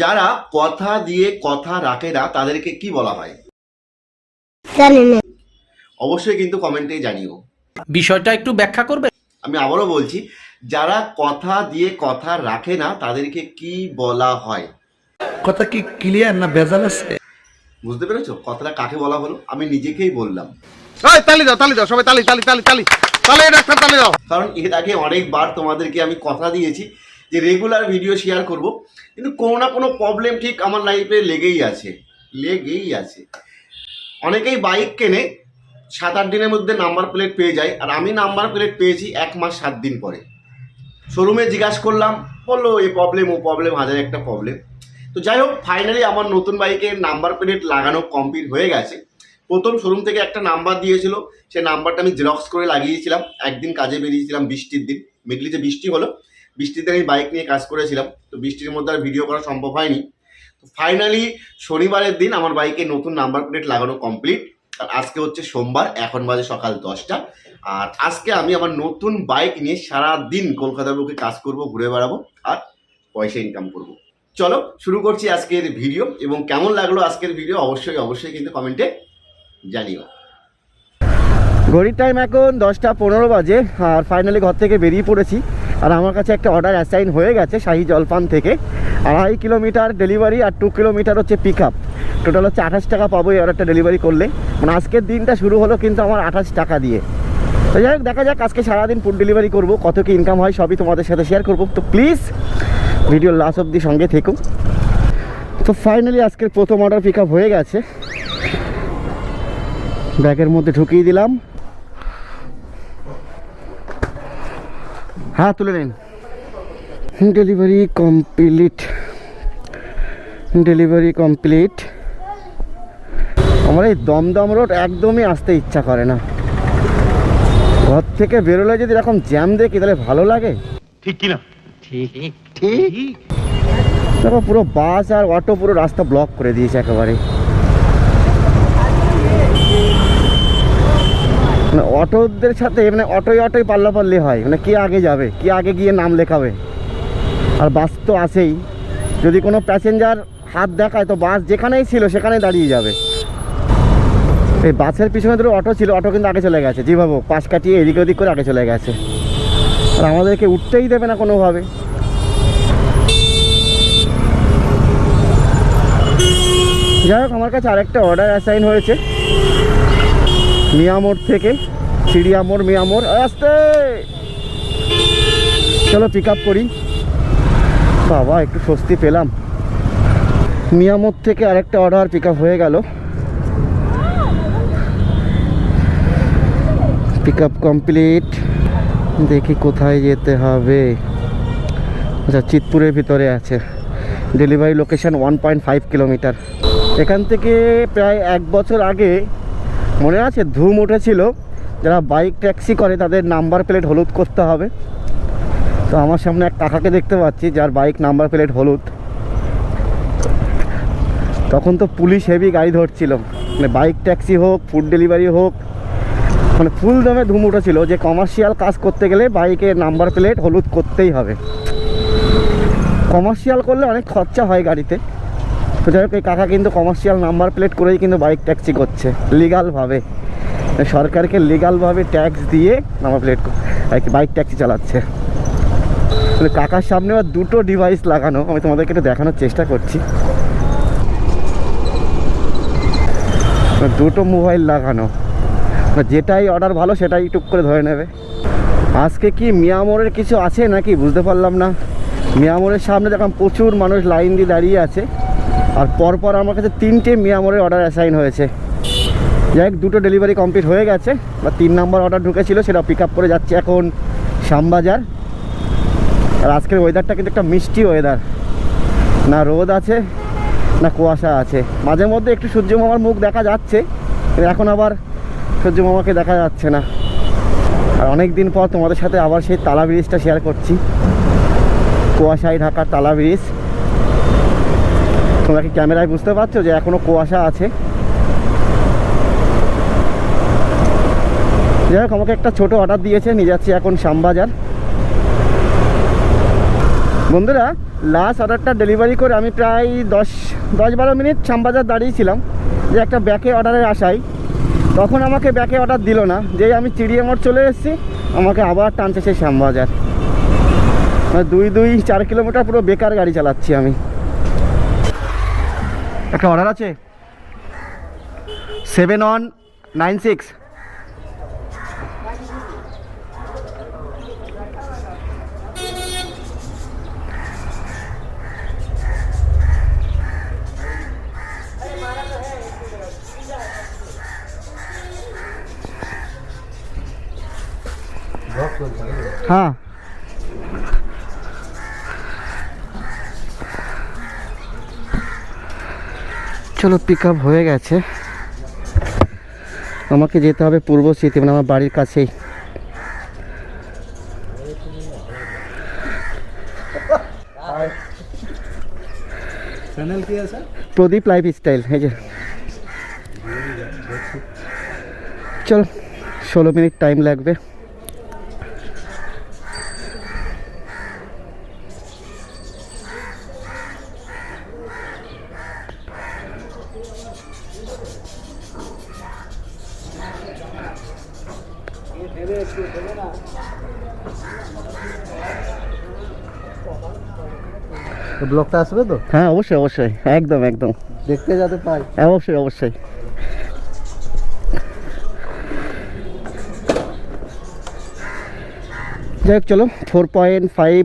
যারা কথা দিয়ে কথা রাখে না তাদেরকে কি বলা হয়? অবশ্যই কিন্তু কমেন্টে জানিও। বিষয়টা একটু ব্যাখ্যা করবে? আমি আবারও বলছি যারা কথা দিয়ে কথা রাখে না তাদেরকে কি বলা হয়? কথা কি ক্লিয়ার না ভেজাল আছে? বুঝতে পেরেছ? কথাটা কাকে বলা হলো? আমি নিজেকেই বললাম। এই তালি দাও তালি দাও সবাই তালি তালি তালি তালি। তালি ডাক্তার তালি দাও। কারণ এর আগে অনেকবার তোমাদেরকে আমি কথা দিয়েছি যে রেগুলার ভিডিও শেয়ার করব, কিন্তু কোনো না কোনো প্রবলেম ঠিক আমার লাইফে লেগেই আছে লেগেই আছে। অনেকেই বাইক কেনে সাত আট দিনের মধ্যে নাম্বার প্লেট পেয়ে যায়, আর আমি নাম্বার প্লেট পেয়েছি এক মাস, সাত দিন পরে। শোরুমে জিজ্ঞাসা করলাম, বলল, এই প্রবলেম ও প্রবলেম হাজার একটা প্রবলেম তো যাই হোক ফাইনালি আমার নতুন বাইকের নাম্বার প্লেট লাগানো কমপ্লিট হয়ে গেছে। প্রথম শোরুম থেকে একটা নাম্বার দিয়েছিল সেই নাম্বারটা আমি জেরক্স করে লাগিয়েছিলাম। একদিন কাজে বেরিয়েছিলাম বৃষ্টির দিন মিডলি যে বৃষ্টি হলো বৃষ্টির দিন আমি বাইক নিয়ে কাজ করেছিলাম, তো বৃষ্টির মধ্যে আর ভিডিও করা সম্ভব হয়নি। তো ফাইনালি শনিবারের দিন আমার বাইকে নতুন নাম্বার প্লেট লাগানো কমপ্লিট আর আজকে হচ্ছে সোমবার, এখন বাজে সকাল দশটা। আর আজকে আমি আমার নতুন বাইক নিয়ে সারা দিন কলকাতার বুকে কাজ করব, ঘুরে বেড়াবো আর পয়সা ইনকাম করব। চলো, শুরু করছি আজকের ভিডিও এবং কেমন লাগল আজকের ভিডিও অবশ্যই অবশ্যই কিন্তু কমেন্টে জানিও। ঘড়ির টাইম এখন দশটা পনেরো বাজে। আর ফাইনালি ঘর থেকে বেরিয়ে পড়েছি। আর আমার কাছে একটা অর্ডার অ্যাসাইন হয়ে গেছে শাহি জলপান থেকে। আড়াই কিলোমিটার ডেলিভারি আর টু কিলোমিটার হচ্ছে পিক আপ টোটাল হচ্ছে আঠাশ টাকা পাবো এই অর্ডারটা ডেলিভারি করলে। মানে আজকের দিনটা শুরু হলো কিন্তু আমার আঠাশ টাকা দিয়ে। তো যাই হোক, দেখা যাক, আজকে সারাদিন ফুড ডেলিভারি করব, কত কি ইনকাম হয় সবই তোমাদের সাথে শেয়ার করব। তো প্লিজ ভিডিও লাস্ট অব্দি সঙ্গে থেকো। তো ফাইনালি আজকের প্রথম অর্ডার পিক হয়ে গেছে। ব্যাগের মধ্যে ঢুকিয়ে দিলাম। হ্যাঁ তুলে নিন। ডেলিভারি কমপ্লিট ডেলিভারি কমপ্লিট আমার এই দমদম রোড একদমই আসতে ইচ্ছা করে না। ঘর থেকে বেরোলে যদি এরকম জ্যাম দেখি তাহলে ভালো লাগে। ঠিক কি না দেখো পুরো বাস আর অটো পুরো রাস্তা ব্লক করে দিয়েছে একেবারে। মানে অটোদের সাথে মানে অটোই অটোই পাল্লা পাল্লি হয়। মানে কে আগে যাবে? কে আগে গিয়ে নাম লেখাবে? আর বাস তো আসেই যদি কোনো প্যাসেঞ্জার হাত দেখায়, তো বাস যেখানেই ছিল, সেখানেই দাঁড়িয়ে যাবে। এই বাসের পিছনে ধরো অটো ছিল, অটো কিন্তু আগে চলে গেছে। জি বাবু, পাশ কাটিয়ে এদিক ওদিক করে আগে চলে গেছে। আর আমাদেরকে উঠতেই দেবে না কোনোভাবে। যাই হোক, আমার কাছে আরেকটা অর্ডার অ্যাসাইন হয়েছে। মিয়ামোর থেকে চিড়িয়ামোর মিয়ামোর আসতে! চলো পিক আপ করি। বাবা, একটু স্বস্তি পেলাম। মিয়ামোর থেকে আরেকটা অর্ডার পিক আপ হয়ে গেল। পিক আপ কমপ্লিট দেখি কোথায় যেতে হবে। আচ্ছা চিতপুরের ভিতরে আছে। Delivery location one point five kilometre এখান থেকে প্রায় এক বছর আগে মনে আছে? ধুম উঠেছিল। যারা বাইক ট্যাক্সি করে তাদের নাম্বার প্লেট হলুদ করতে হবে। তো আমার সামনে এক কাকাকে দেখতে পাচ্ছি, যার বাইক নাম্বার প্লেট হলুদ। তখন তো পুলিশ হেভি গাড়ি ধরছিল। মানে বাইক ট্যাক্সি হোক, ফুড ডেলিভারি হোক মানে ফুল দামে ধুম উঠেছিল যে কমার্শিয়াল কাজ করতে গেলে বাইকের নাম্বার প্লেট হলুদ করতেই হবে। কমার্শিয়াল করলে অনেক খরচা হয় গাড়িতে। তো যাই হোক, এই কাকা কিন্তু কমার্শিয়াল নাম্বার প্লেট করেই কিন্তু বাইক ট্যাক্সি করছে লিগালভাবে সরকারকে লিগালভাবে ট্যাক্স দিয়ে নাম্বার প্লেট আর বাইক ট্যাক্সি চালাচ্ছে। কাকার সামনে আবার দুটো ডিভাইস লাগানো, আমি তোমাদেরকে একটু দেখানোর চেষ্টা করছি। দুটো মোবাইল লাগানো। যেটাই অর্ডার ভালো, সেটাই টুক করে ধরে নেবে। আজকে কি মিয়ামোরের কিছু আছে নাকি? বুঝতে পারলাম না। মিয়ামোরের সামনে দেখলাম প্রচুর মানুষ লাইন দিয়ে দাঁড়িয়ে আছে। আর পরপর আমার কাছে তিনটে মিয়ামোরের অর্ডার অ্যাসাইন হয়েছে। যাই হোক, দুটো ডেলিভারি কমপ্লিট হয়ে গেছে, বা তিন নম্বর অর্ডার ঢুকেছিল, সেটা পিক আপ করে যাচ্ছে এখন শ্যামবাজার। আর আজকের ওয়েদারটা কিন্তু একটা মিষ্টি ওয়েদার না রোদ আছে, না কুয়াশা আছে। মাঝে মধ্যে একটু সূর্য মামার মুখ দেখা যাচ্ছে এখন আবার সূর্য মামাকে দেখা যাচ্ছে না। আর অনেক দিন পর তোমাদের সাথে আবার সেই তালা ব্রিজটা শেয়ার করছি। কুয়াশায় ঢাকা তালা ব্রিজ। তোমরা কি ক্যামেরায় বুঝতে পারছ যে এখনও কুয়াশা আছে? যাই হোক, আমাকে একটা ছোট অর্ডার দিয়েছে, নিয়ে যাচ্ছি এখন শ্যামবাজার। বন্ধুরা লাস্ট অর্ডারটা ডেলিভারি করে আমি প্রায় দশ দশ বারো মিনিট শ্যামবাজার দাঁড়িয়েছিলাম যে একটা ব্যাকে অর্ডারের আশায়। তখন আমাকে ব্যাকে অর্ডার দিল না। যেই আমি চিড়িয়া মোড় চলে এসেছি, আমাকে আবার টানছে সেই শ্যামবাজার। মানে দুই দুই, চার কিলোমিটার পুরো বেকার গাড়ি চালাচ্ছি আমি। একটা অর্ডার আছে? সেভেন ওয়ান নাইন সিক্স হ্যাঁ। চলো পিক হয়ে গেছে। আমাকে যেতে হবে পূর্ব স্মৃতি মানে আমার বাড়ির কাছেই। প্রদীপ লাইফ স্টাইল এই যে। চলো, ষোলো মিনিট টাইম লাগবে। ব্লগটা আসবে তো? হ্যাঁ অবশ্যই অবশ্যই। একদম একদম। দেখতে যাতে পাই। অবশ্যই অবশ্যই। যাই হোক চলো ফোর পয়েন্ট ফাইভ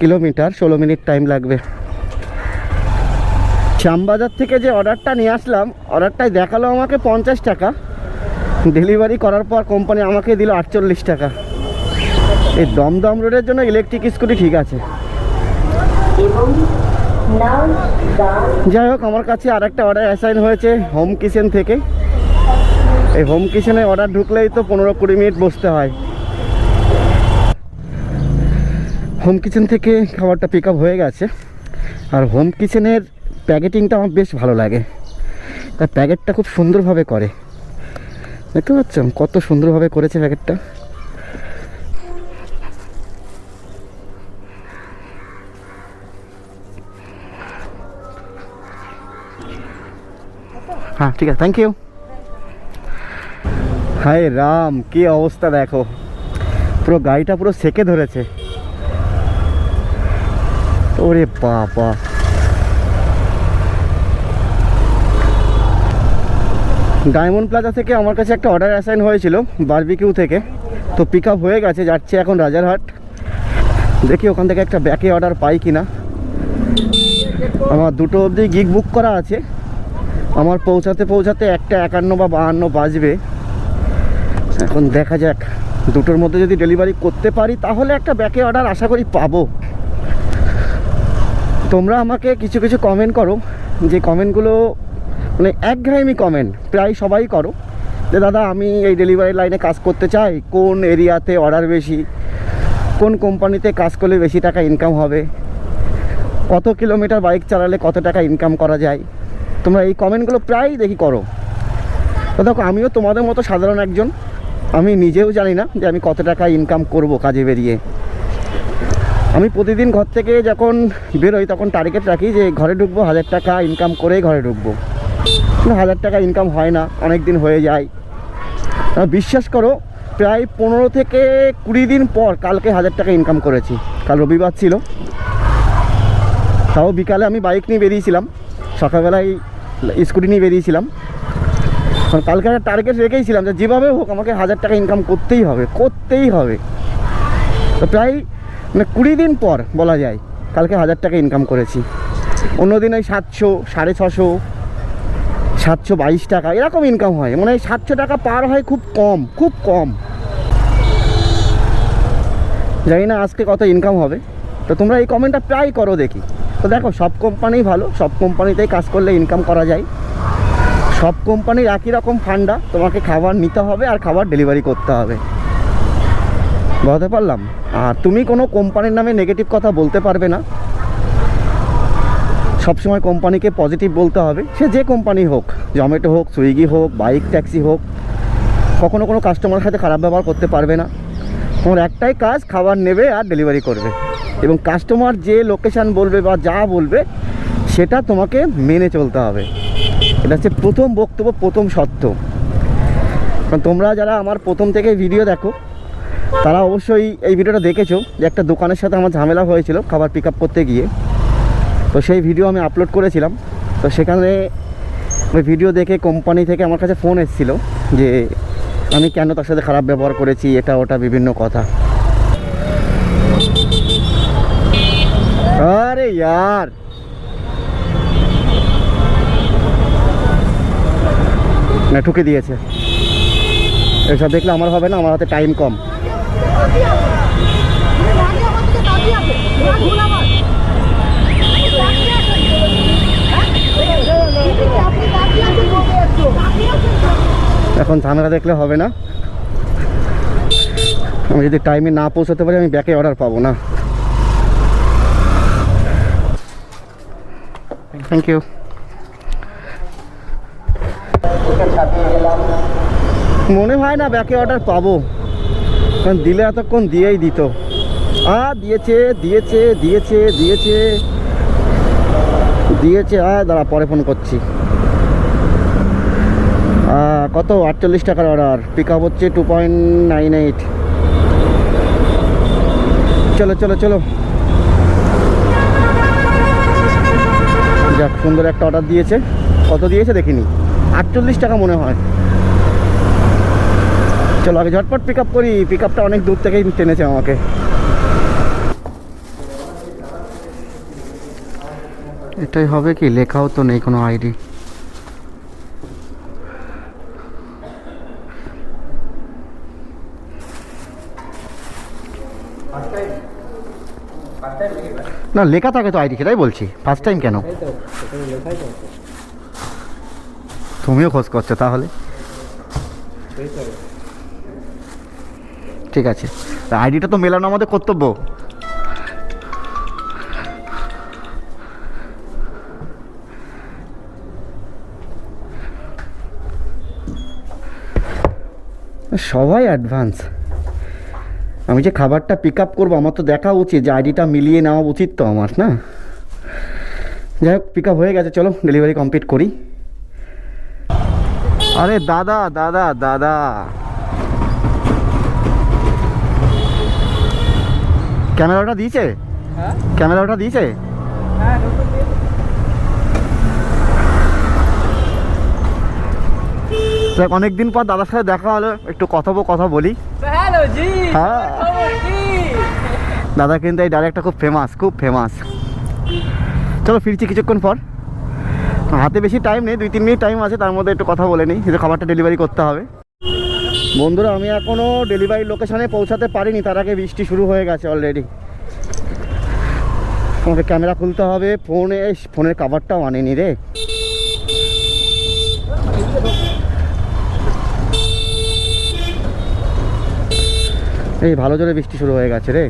কিলোমিটার ষোলো মিনিট টাইম লাগবে। শ্যামবাজার থেকে যে অর্ডারটা নিয়ে আসলাম অর্ডারটাই দেখাল আমাকে পঞ্চাশ টাকা। ডেলিভারি করার পর কোম্পানি আমাকে দিল আটচল্লিশ টাকা। এই দমদম রোডের জন্য ইলেকট্রিক স্কুটি ঠিক আছে। যাই হোক, আমার কাছে আর একটা অর্ডার অ্যাসাইন হয়েছে হোম কিচেন থেকে। এই হোম কিচেনে অর্ডার ঢুকলেই তো পনেরো কুড়ি মিনিট বসতে হয়। হোম কিচেন থেকে খাবারটা পিক হয়ে গেছে। আর হোম কিচেনের প্যাকেটিংটা আমার বেশ ভালো লাগে। তার প্যাকেটটা খুব সুন্দরভাবে করে। দেখতে পাচ্ছেন? কত সুন্দরভাবে করেছে প্যাকেটটা। হ্যাঁ ঠিক আছে থ্যাংক ইউ হায় রাম, কি অবস্থা দেখো। পুরো গাড়িটা পুরো সেকে ধরেছে। ওরে বাবা। ডায়মন্ড প্লাজা থেকে আমার কাছে একটা অর্ডার অ্যাসাইন হয়েছিল বারবিকিউ থেকে। তো পিক হয়ে গেছে, যাচ্ছে এখন রাজারহাট। দেখি ওখান থেকে একটা ব্যাকে অর্ডার পাই কিনা। আমার দুটো অবধি গিগ বুক করা আছে। আমার পৌঁছাতে পৌঁছাতে একটা একান্ন বা বাহান্ন বাজবে। এখন দেখা যাক, দুটোর মধ্যে যদি ডেলিভারি করতে পারি, তাহলে একটা ব্যাকে অর্ডার আশা করি পাবো। তোমরা আমাকে কিছু কিছু কমেন্ট করো, যে কমেন্টগুলো মানে একঘেয়েমি কমেন্ট প্রায় সবাই করো। যে দাদা, আমি এই ডেলিভারি লাইনে কাজ করতে চাই, কোন এরিয়াতে অর্ডার বেশি? কোন কোম্পানিতে কাজ করলে বেশি টাকা ইনকাম হবে? কত কিলোমিটার বাইক চালালে কত টাকা ইনকাম করা যায়? তোমরা এই কমেন্টগুলো প্রায় দেখি করো। তো দেখো, আমিও তোমাদের মতো সাধারণ একজন। আমি নিজেও জানি না যে আমি কত টাকা ইনকাম করব কাজে বেরিয়ে। আমি প্রতিদিন ঘর থেকে যখন বেরোই, তখন টার্গেট রাখি যে ঘরে ঢুকবো, হাজার টাকা ইনকাম করেই ঘরে ঢুকবো। হাজার টাকা ইনকাম হয় না অনেক দিন হয়ে যায়। বিশ্বাস করো, প্রায় পনেরো থেকে কুড়ি দিন পর কালকে হাজার টাকা ইনকাম করেছি। কাল রবিবার ছিল। তাও বিকালে আমি বাইক নিয়ে বেরিয়েছিলাম। সকালবেলায় স্কুটি নিয়ে বেরিয়েছিলাম। কালকে একটা টার্গেট রেখেইছিলাম যে যেভাবে হোক আমাকে হাজার টাকা ইনকাম করতেই হবে করতেই হবে। তো প্রায় মানে কুড়ি দিন পর বলা যায়, কালকে হাজার টাকা ইনকাম করেছি। অন্য দিন ওই সাতশো, সাড়ে ছশো সাতশো বাইশ টাকা, এরকম ইনকাম হয়। মানে সাতশো টাকা পার হয় খুব কম খুব কম। জানি না আজকে কত ইনকাম হবে। তো তোমরা এই কমেন্টটা প্রায় করো দেখি। তো দেখো, সব কোম্পানি ভালো, সব কোম্পানিতেই কাজ করলে ইনকাম করা যায়। সব কোম্পানির একই রকম ফান্ডা তোমাকে খাবার নিতে হবে আর খাবার ডেলিভারি করতে হবে। বলতে পারলাম? আর তুমি কোনো কোম্পানির নামে নেগেটিভ কথা বলতে পারবে না। সবসময় কোম্পানিকে পজিটিভ বলতে হবে। সে যে কোম্পানি হোক জমেটো হোক সুইগি হোক বাইক ট্যাক্সি হোক, কখনো কোনো কাস্টমারের সাথে খারাপ ব্যবহার করতে পারবে না। তোমার একটাই কাজ, খাবার নেবে আর ডেলিভারি করবে। এবং কাস্টমার যে লোকেশান বলবে বা যা বলবে, সেটা তোমাকে মেনে চলতে হবে। এটা হচ্ছে প্রথম বক্তব্য, প্রথম সত্য কারণ তোমরা যারা আমার প্রথম থেকে ভিডিও দেখো, তারা অবশ্যই এই ভিডিওটা দেখেছ যে একটা দোকানের সাথে আমার ঝামেলা হয়েছিল খাবার পিক করতে গিয়ে। তো সেই ভিডিও আমি আপলোড করেছিলাম। তো সেখানে ওই ভিডিও দেখে কোম্পানি থেকে আমার কাছে ফোন এসেছিল যে, আমি কেন তার সাথে খারাপ ব্যবহার করেছি? এটা, ওটা বিভিন্ন কথা। আরে ইয়ার! না, ঠুকে দিয়েছে। এসব দেখলে আমার হবে না, আমার হাতে টাইম কম। এখন ঝামেলা দেখলে হবে না। আমি যদি টাইমে না পৌঁছাতে পারি আমি ব্যাকে অর্ডার পাবো না। থ্যাংক ইউ মনে হয় না ব্যাকে অর্ডার পাবো। কারণ দিলে এতক্ষণ দিয়েই দিত। আ দিয়েছে দিয়েছে দিয়েছে দিয়েছে। দিয়েছে আ দাঁড়া পরে ফোন করছি। কত? আটচল্লিশ টাকার অর্ডার পিক আপ হচ্ছে টু পয়েন্ট নাইন এইট চলো চলো চলো। যাক, সুন্দর একটা অর্ডার দিয়েছে। কত দিয়েছে দেখিনি। আটচল্লিশ টাকা মনে হয়। চলো, আগে ঝটপট পিক আপ করি। পিক আপটা অনেক দূর থেকেই টেনেছে আমাকে। এটাই হবে কি? লেখাও তো নেই কোনো আইডি না লেখা থাকে তো আইডি, সেটাই বলছি। ফার্স্ট টাইম কেন? তুমিও খোঁজ করছ তাহলে। ঠিক আছে। আইডিটা তো মেলানো আমাদের কর্তব্য। সবাই অ্যাডভান্স আমি যে খাবারটা পিক আপ করব আমার তো দেখা উচিত যে আইডিটা মিলিয়ে নেওয়া উচিত তো আমার না? যাই হোক পিক আপ হয়ে গেছে চলো ডেলিভারি কমপ্লিট করি। আরে দাদা দাদা দাদা। ক্যামেরাটা দিয়েছে? ক্যামেরাটা দিয়েছে? দেখ অনেকদিন পর দাদার সাথে দেখা হলো একটু কথা কথা বলি। হ্যাঁ। দাদা কিন্তু এই ডাইরেক্টটা খুব ফেমাস খুব ফেমাস চলো ফিরছি কিছুক্ষণ পর। হাতে বেশি টাইম নেই দুই তিন মিনিট টাইম আছে তার মধ্যে একটু কথা বলে নিই যে খাবারটা ডেলিভারি করতে হবে। বন্ধুরা আমি এখনও ডেলিভারি লোকেশনে পৌঁছাতে পারিনি তার আগে বৃষ্টি শুরু হয়ে গেছে অলরেডি আমাকে ক্যামেরা খুলতে হবে ফোনে ফোনের কাভারটাও আনেনি রে। এই ভালো জোরে বৃষ্টি শুরু হয়ে গেছে রে।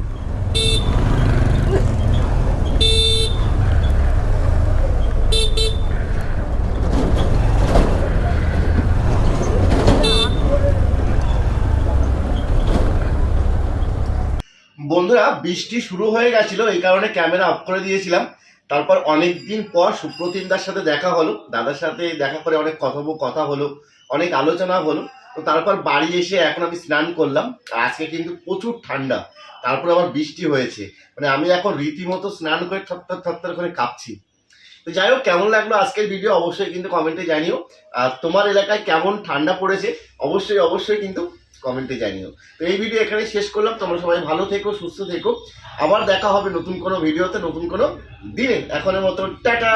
বন্ধুরা, বৃষ্টি শুরু হয়ে গেছিল, এই কারণে ক্যামেরা অফ করে দিয়েছিলাম। তারপর অনেক দিন পর সুপ্রতিমদার সাথে দেখা হলো। দাদার সাথে দেখা করে অনেক কথোপ কথা হলো, অনেক আলোচনা হলো। তো তারপর বাড়ি এসে এখন আমি স্নান করলাম। আজকে কিন্তু প্রচুর ঠান্ডা। তারপর আবার বৃষ্টি হয়েছে। মানে আমি এখন রীতিমতো স্নান করে থরথর থরথর করে কাঁপছি। তো যাই হোক, কেমন লাগল আজকের ভিডিও অবশ্যই কিন্তু কমেন্টে জানিও। আর তোমার এলাকায় কেমন ঠান্ডা পড়েছে? অবশ্যই অবশ্যই কিন্তু কমেন্টে জানিও। তো এই ভিডিও এখানে শেষ করলাম। তোমরা সবাই ভালো থেকো, সুস্থ থেকো। আবার দেখা হবে নতুন কোনো ভিডিওতে নতুন কোনো দিনে। এখনের মতো টাটা!